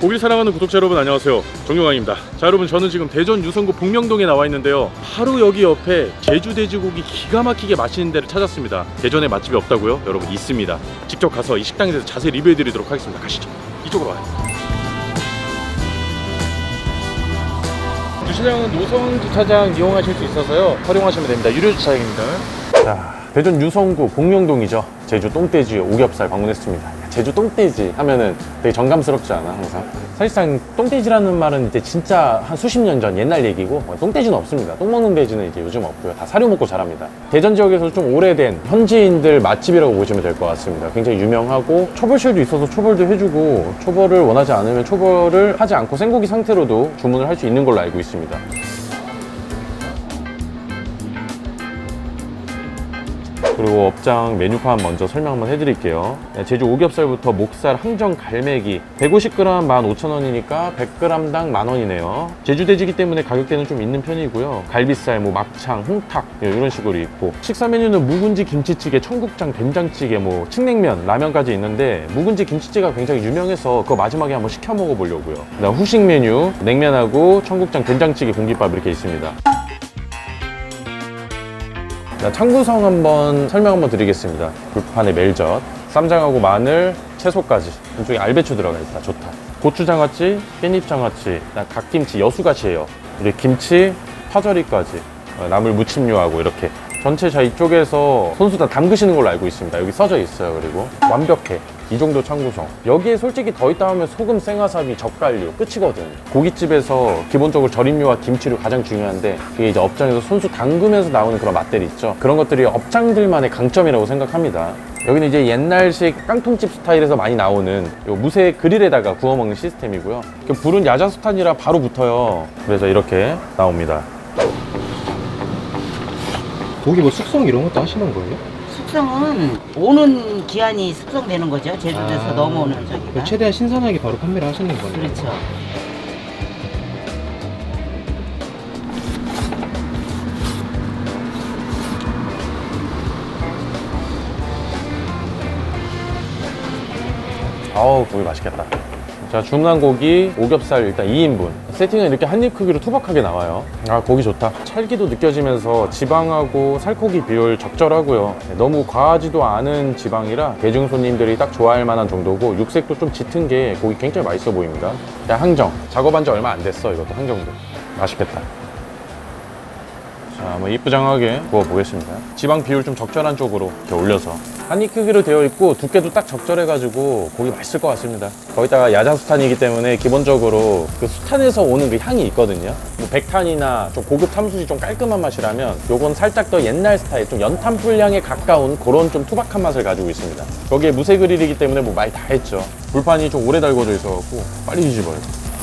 고기 사랑하는 구독자 여러분 안녕하세요. 정용왕입니다. 자 여러분 저는 지금 대전 유성구 복명동에 나와 있는데요. 바로 여기 옆에 제주 돼지고기 기가 막히게 맛있는 데를 찾았습니다. 대전에 맛집이 없다고요? 여러분 있습니다. 직접 가서 이 식당에 대해서 자세히 리뷰해 드리도록 하겠습니다. 가시죠. 이쪽으로 와요. 주차장은 노선 주차장 이용하실 수 있어서요. 활용하시면 됩니다. 유료 주차장입니다. 자 대전 유성구 복명동이죠. 제주 똥돼지 오겹살 방문했습니다 제주 똥돼지 하면은 되게 정감스럽지 않아 항상? 사실상 똥돼지라는 말은 이제 진짜 한 수십 년 전 옛날 얘기고 뭐 똥돼지는 없습니다. 똥 먹는 돼지는 이제 요즘 없고요. 다 사료 먹고 자랍니다. 대전 지역에서 좀 오래된 현지인들 맛집이라고 보시면 될 것 같습니다. 굉장히 유명하고 초벌실도 있어서 초벌도 해주고 초벌을 원하지 않으면 초벌을 하지 않고 생고기 상태로도 주문을 할 수 있는 걸로 알고 있습니다 그리고 업장 메뉴판 먼저 설명 한번 해드릴게요. 네, 제주 오겹살부터 목살, 항정, 갈매기 150g 15,000원이니까 100g당 만원이네요. 제주 돼지기 때문에 가격대는 좀 있는 편이고요. 갈비살, 뭐 막창, 홍탁 예, 이런 식으로 있고 식사 메뉴는 묵은지 김치찌개, 청국장, 된장찌개, 뭐 칡냉면, 라면까지 있는데 묵은지 김치찌개가 굉장히 유명해서 그거 마지막에 한번 시켜 먹어보려고요. 그다음 후식 메뉴 냉면하고 청국장, 된장찌개, 공깃밥 이렇게 있습니다. 자, 창구성 한번 설명 한번 드리겠습니다. 불판에 멜젓, 쌈장하고 마늘, 채소까지. 이쪽에 알배추 들어가 있다. 좋다. 고추장아찌, 깻잎장아찌, 갓김치, 여수갓이에요. 이렇게 김치, 파절이까지. 어, 나물 무침류하고 이렇게. 전체 자 이쪽에서 손수 다 담그시는 걸로 알고 있습니다. 여기 써져 있어요. 그리고 완벽해. 이 정도 창구성. 여기에 솔직히 더 있다 하면 소금, 생와사비, 젓갈류 끝이거든. 고깃집에서 기본적으로 절임류와 김치류 가장 중요한데 그게 이제 업장에서 손수 담그면서 나오는 그런 맛들이 있죠. 그런 것들이 업장들만의 강점이라고 생각합니다. 여기는 이제 옛날식 깡통집 스타일에서 많이 나오는 요 무쇠 그릴에다가 구워 먹는 시스템이고요. 그 불은 야자수탄이라 바로 붙어요. 그래서 이렇게 나옵니다. 고기 뭐 숙성 이런 것도 하시는 거예요? 숙성은 오는 기한이 숙성되는 거죠. 제주도에서 아, 넘어오는 저기가. 최대한 신선하게 바로 판매를 하시는 거예요. 그렇죠. 아우 고기 맛있겠다 자 주문한 고기 오겹살 일단 2인분. 세팅은 이렇게 한 입 크기로 투박하게 나와요. 아 고기 좋다. 찰기도 느껴지면서 지방하고 살코기 비율 적절하고요. 네, 너무 과하지도 않은 지방이라 대중 손님들이 딱 좋아할 만한 정도고 육색도 좀 짙은 게 고기 굉장히 맛있어 보입니다. 야 항정. 작업한 지 얼마 안 됐어 이것도 항정도. 맛있겠다 자, 한번 이쁘장하게 구워보겠습니다. 지방 비율 좀 적절한 쪽으로 이렇게 올려서. 한 입 크기로 되어 있고 두께도 딱 적절해가지고 고기 맛있을 것 같습니다. 거기다가 야자수탄이기 때문에 기본적으로 그 수탄에서 오는 그 향이 있거든요. 뭐 백탄이나 좀 고급 탐수지 좀 깔끔한 맛이라면 요건 살짝 더 옛날 스타일, 좀 연탄 불 향에 가까운 그런 좀 투박한 맛을 가지고 있습니다. 거기에 무쇠 그릴이기 때문에 뭐 많이 다 했죠. 불판이 좀 오래 달궈져 있어갖고 빨리 뒤집어요.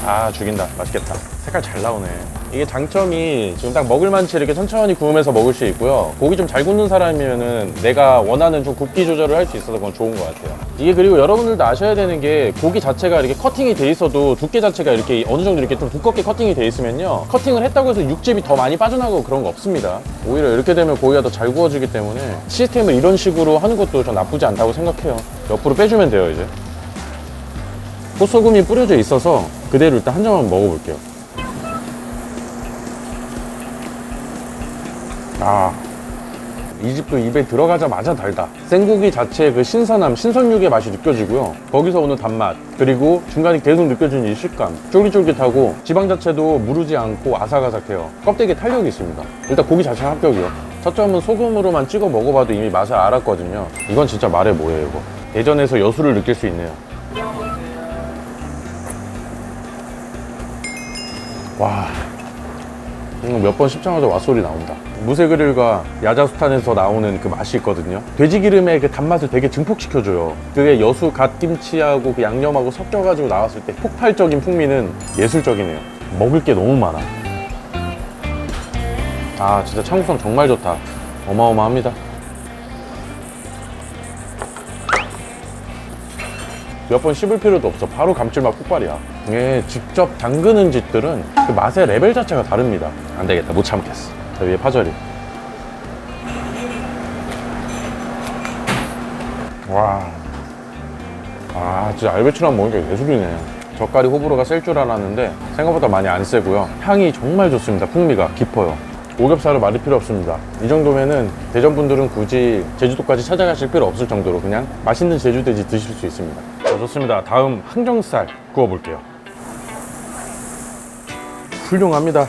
아 죽인다. 맛있겠다. 색깔 잘 나오네. 이게 장점이 지금 딱 먹을 만치 이렇게 천천히 구우면서 먹을 수 있고요. 고기 좀 잘 굽는 사람이면은 내가 원하는 좀 굽기 조절을 할 수 있어서 그건 좋은 것 같아요. 이게 그리고 여러분들도 아셔야 되는 게 고기 자체가 이렇게 커팅이 돼 있어도 두께 자체가 이렇게 어느 정도 이렇게 좀 두껍게 커팅이 돼 있으면요. 커팅을 했다고 해서 육즙이 더 많이 빠져나가고 그런 거 없습니다. 오히려 이렇게 되면 고기가 더 잘 구워지기 때문에 시스템을 이런 식으로 하는 것도 전 나쁘지 않다고 생각해요. 옆으로 빼주면 돼요 이제. 꽃소금이 뿌려져 있어서 그대로 일단 한 점만 먹어볼게요. 아, 이 집도 입에 들어가자마자 달다. 생고기 자체의 그 신선함, 신선육의 맛이 느껴지고요. 거기서 오는 단맛, 그리고 중간에 계속 느껴지는 이 식감. 쫄깃쫄깃하고 지방 자체도 무르지 않고 아삭아삭해요. 껍데기에 탄력이 있습니다. 일단 고기 자체가 합격이요. 첫 점은 소금으로만 찍어 먹어봐도 이미 맛을 알았거든요. 이건 진짜 말해 뭐예요, 이거. 대전에서 여수를 느낄 수 있네요. 와. 몇 번 씹자마자 와 소리 나온다. 무쇠그릴과 야자수탄에서 나오는 그 맛이 있거든요. 돼지기름의 그 단맛을 되게 증폭시켜줘요. 그게 여수 갓김치하고 그 양념하고 섞여가지고 나왔을 때 폭발적인 풍미는 예술적이네요. 먹을 게 너무 많아. 아, 진짜 창구성 정말 좋다. 어마어마합니다. 몇 번 씹을 필요도 없어. 바로 감칠맛 폭발이야. 이게 직접 담그는 집들은 그 맛의 레벨 자체가 다릅니다. 안 되겠다. 못 참겠어. 자, 위에 파절이. 와. 아, 진짜 알배추랑 먹으니까 예술이네. 젓갈이 호불호가 셀 줄 알았는데 생각보다 많이 안 세고요. 향이 정말 좋습니다. 풍미가 깊어요. 오겹살을 말릴 필요 없습니다. 이 정도면은 대전 분들은 굳이 제주도까지 찾아가실 필요 없을 정도로 그냥 맛있는 제주돼지 드실 수 있습니다. 자, 좋습니다. 다음 항정살 구워볼게요. 훌륭합니다.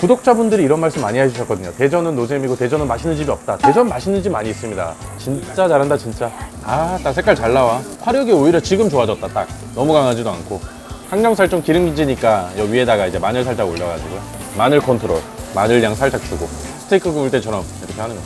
구독자분들이 이런 말씀 많이 해주셨거든요. 대전은 노잼이고 대전은 맛있는 집이 없다. 대전 맛있는 집 많이 있습니다. 진짜 잘한다 진짜. 아, 딱 색깔 잘 나와. 화력이 오히려 지금 좋아졌다 딱. 너무 강하지도 않고. 항정살 좀 기름지니까 여기 위에다가 이제 마늘 살짝 올려가지고요. 마늘 컨트롤. 마늘량 살짝 주고. 스테이크 구울 때처럼 이렇게 하는 거.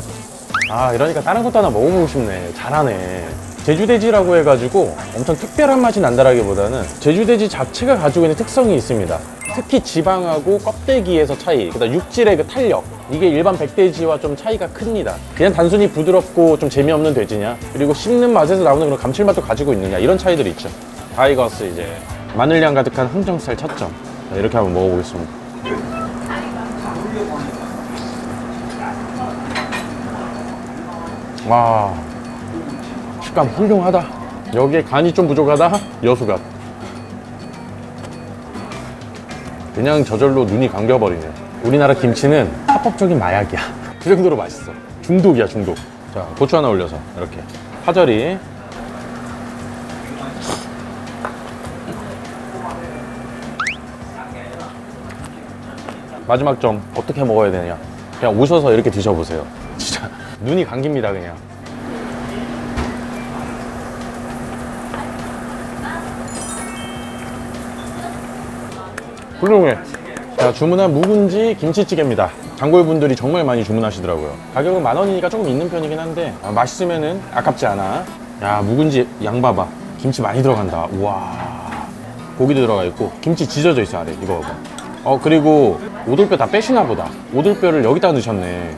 아 이러니까 다른 것도 하나 먹어보고 싶네. 잘하네. 제주돼지라고 해가지고 엄청 특별한 맛이 난다라기보다는 제주돼지 자체가 가지고 있는 특성이 있습니다. 특히 지방하고 껍데기에서 차이 그다음 육질의 그 탄력. 이게 일반 백돼지와 좀 차이가 큽니다. 그냥 단순히 부드럽고 좀 재미없는 돼지냐? 그리고 씹는 맛에서 나오는 그런 감칠맛도 가지고 있느냐? 이런 차이들이 있죠. 다 익었어 이제 마늘향 가득한 항정살 첫점. 자, 이렇게 한번 먹어보겠습니다 와 식감 훌륭하다. 여기에 간이 좀 부족하다. 여수갓 그냥 저절로 눈이 감겨버리네. 우리나라 김치는 합법적인 마약이야. 그 정도로 맛있어. 중독이야 중독. 자 고추 하나 올려서 이렇게. 파절이 마지막 점 어떻게 먹어야 되냐. 그냥 오셔서 이렇게 드셔보세요. 진짜 눈이 감깁니다 그냥. 훌륭해. 자 주문한 묵은지 김치찌개입니다. 단골분들이 정말 많이 주문하시더라고요. 가격은 만 원이니까 조금 있는 편이긴 한데 아, 맛있으면은 아깝지 않아. 야 묵은지 양 봐봐. 김치 많이 들어간다. 우와. 고기도 들어가 있고 김치 지져져 있어 아래. 이거 봐봐 어 그리고 오돌뼈 다 빼시나 보다. 오돌뼈를 여기다 넣으셨네.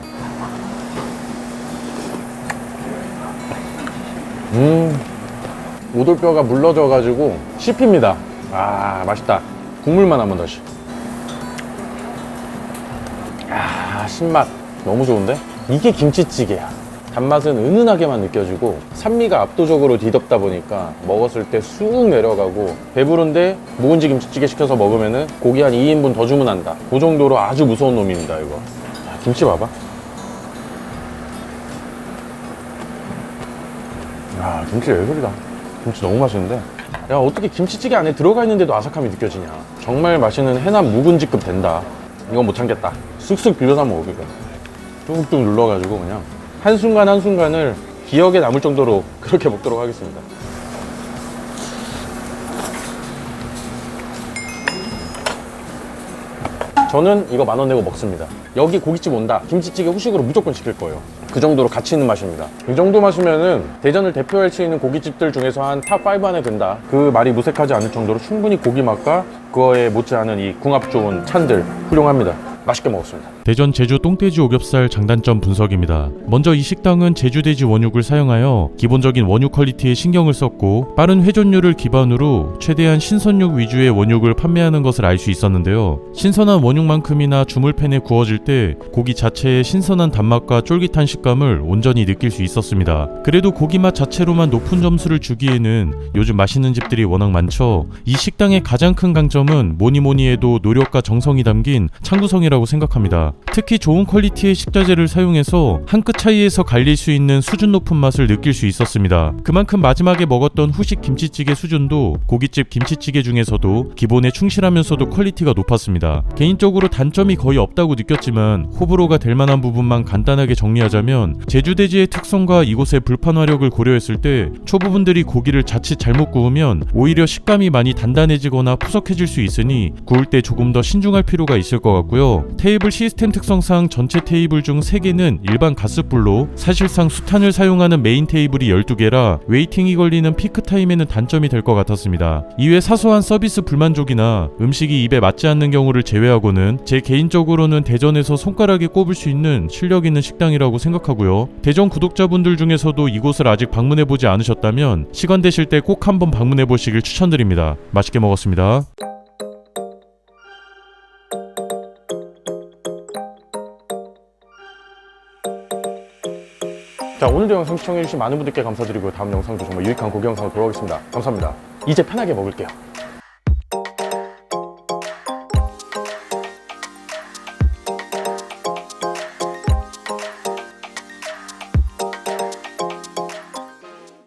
음 오돌뼈가 물러져 가지고 씹힙니다. 아 맛있다. 국물만 한번 더시 아 신맛. 너무 좋은데? 이게 김치찌개야 단맛은 은은하게만 느껴지고 산미가 압도적으로 뒤덮다 보니까 먹었을 때 쑥 내려가고 배부른데 묵은지 김치찌개 시켜서 먹으면은 고기 한 2인분 더 주문한다. 그 정도로 아주 무서운 놈입니다 이거. 자, 김치 봐봐. 야 김치 예술이다. 김치 너무 맛있는데. 야 어떻게 김치찌개 안에 들어가 있는데도 아삭함이 느껴지냐. 정말 맛있는 해남 묵은지급 된다. 이건 못 참겠다. 쓱쓱 비벼서 먹어 이거 뚝뚝 눌러가지고 그냥 한순간 한순간을 기억에 남을 정도로 그렇게 먹도록 하겠습니다 저는 이거 만 원 내고 먹습니다. 여기 고깃집 온다. 김치찌개 후식으로 무조건 시킬 거예요. 그 정도로 가치 있는 맛입니다. 이 정도 맛이면은 대전을 대표할 수 있는 고깃집들 중에서 한 탑 5 안에 든다. 그 말이 무색하지 않을 정도로 충분히 고기 맛과 그거에 못지않은 이 궁합 좋은 찬들 훌륭합니다. 맛있게 먹었습니다. 대전 제주 똥돼지 오겹살 장단점 분석입니다. 먼저 이 식당은 제주 돼지 원육을 사용하여 기본적인 원육 퀄리티에 신경을 썼고 빠른 회전율을 기반으로 최대한 신선육 위주의 원육을 판매하는 것을 알 수 있었는데요. 신선한 원육만큼이나 주물팬에 구워질 때 고기 자체의 신선한 단맛과 쫄깃한 식감을 온전히 느낄 수 있었습니다. 그래도 고기 맛 자체로만 높은 점수를 주기에는 요즘 맛있는 집들이 워낙 많죠. 이 식당의 가장 큰 강점은 뭐니 뭐니 해도 노력과 정성이 담긴 창구성이라고 생각합니다. 특히 좋은 퀄리티의 식자재를 사용해서 한 끗 차이에서 갈릴 수 있는 수준 높은 맛을 느낄 수 있었습니다. 그만큼 마지막에 먹었던 후식 김치찌개 수준도 고깃집 김치찌개 중에서도 기본에 충실하면서도 퀄리티가 높았습니다. 개인적으로 단점이 거의 없다고 느꼈지만 호불호가 될 만한 부분만 간단하게 정리하자면 제주돼지의 특성과 이곳의 불판 화력을 고려했을 때 초보분들이 고기를 자칫 잘못 구우면 오히려 식감이 많이 단단해지거나 푸석해질 수 있으니 구울 때 조금 더 신중할 필요가 있을 것 같고요. 테이블 시스템 특성상 전체 테이블 중 3개는 일반 가스불로 사실상 수탄을 사용하는 메인 테이블이 12개라 웨이팅이 걸리는 피크 타임에는 단점이 될 것 같았습니다. 이외 사소한 서비스 불만족이나 음식이 입에 맞지 않는 경우를 제외하고는 제 개인적으로는 대전에서 손가락에 꼽을 수 있는 실력 있는 식당이라고 생각하고요. 대전 구독자분들 중에서도 이곳을 아직 방문해 보지 않으셨다면 시간 되실 때 꼭 한번 방문해 보시길 추천드립니다. 맛있게 먹었습니다. 자 오늘도 영상 시청해주신 많은 분들께 감사드리고 다음 영상도 정말 유익한 고기 영상으로 돌아오겠습니다. 감사합니다. 이제 편하게 먹을게요.